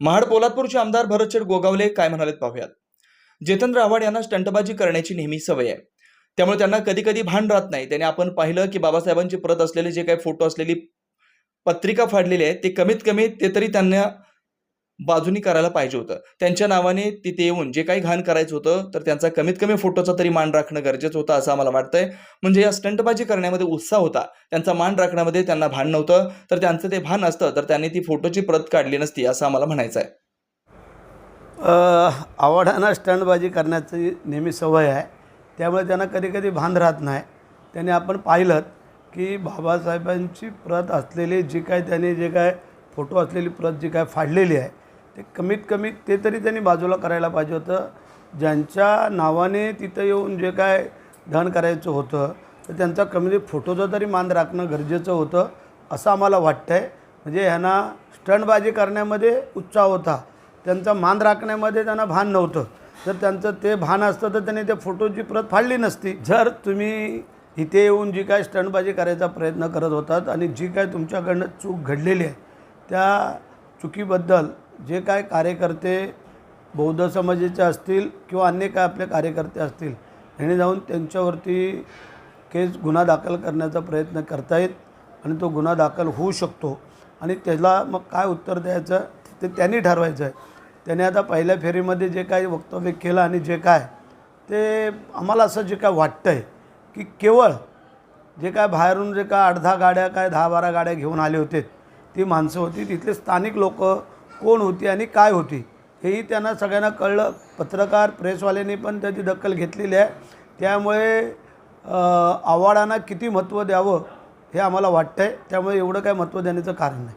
महाड पोलादपूरचे आमदार भरतशेठ गोगावले काय म्हणालेत पाहूयात. जितेंद्र आव्हाड यांना स्टंटबाजी करण्याची नेहमी सवय आहे. त्यामुळे त्यांना कधी कधी भान राहत नाही. त्याने आपण पाहिलं की बाबासाहेबांची प्रत असलेले जे काही फोटो असलेली पत्रिका फाडलेली आहे ते कमीत कमी ते तरी त्यांना बाजूनी करायला पाहिजे होतं. त्यांच्या नावाने तिथे येऊन जे काही घाण करायचं होतं तर त्यांचा कमीत कमी फोटोचा तरी मान राखणं गरजेचं होतं असं आम्हाला वाटतंय. म्हणजे या स्टंटबाजी करण्यामध्ये उत्साह होता. त्यांचा मान राखण्यामध्ये त्यांना भान नव्हतं. तर त्यांचं ते भान असतं तर त्यांनी ती फोटोची प्रत काढली नसती असं आम्हाला म्हणायचं आहे. आवडाना स्टंटबाजी करण्याची नेहमी सवय आहे. त्यामुळे त्यांना कधी कधी भान राहत नाही. त्याने आपण पाहिलं की बाबासाहेबांची प्रत असलेली जी काय त्याने जे काय फोटो असलेली प्रत जी काय फाडलेली आहे ते कमीत कमी ते तरी त्यांनी बाजूला करायला पाहिजे होतं. ज्यांच्या नावाने तिथं येऊन जे काय धन करायचं होतं तर त्यांचा कमी फोटोचा तरी मान राखणं गरजेचं होतं असं आम्हाला वाटतं आहे म्हणजे ह्यांना स्टंटबाजी करण्यामध्ये उत्साह होता. त्यांचा मान राखण्यामध्ये त्यांना भान नव्हतं. जर त्यांचं ते भान असतं तर त्यांनी त्या फोटोची प्रत फाडली नसती. जर तुम्ही इथे येऊन जी काय स्टंटबाजी करायचा प्रयत्न करत होतात आणि जी काय तुमच्याकडनं चूक घडलेली आहे त्या चुकीबद्दल जे काय कार्यकर्ते बौद्ध समाजाचे असतील किंवा अन्य काय आपले कार्यकर्ते असतील ह्याने जाऊन त्यांच्यावरती केस गुन्हा दाखल करण्याचा प्रयत्न करतायत आणि तो गुन्हा दाखल होऊ शकतो. आणि त्याला मग काय उत्तर द्यायचं ते त्यांनी ठरवायचं आहे. त्याने आता पहिल्या फेरीमध्ये जे काही वक्तव्य केलं आणि जे काय ते आम्हाला असं जे काय वाटतं आहे की केवळ जे काय बाहेरून जे काय अर्धा गाड्या काय दहा बारा गाड्या घेऊन आले होते ती माणसं होती तिथले स्थानिक लोक कोण होती आणि काय होती हेही त्यांना सगळ्यांना कळलं. पत्रकार प्रेसवाल्यांनी पण त्याची दखल घेतलेली आहे. त्यामुळे आव्हाडांना किती महत्त्व द्यावं हे आम्हाला वाटतं आहे त्यामुळे एवढं काय महत्त्व देण्याचं कारण नाही.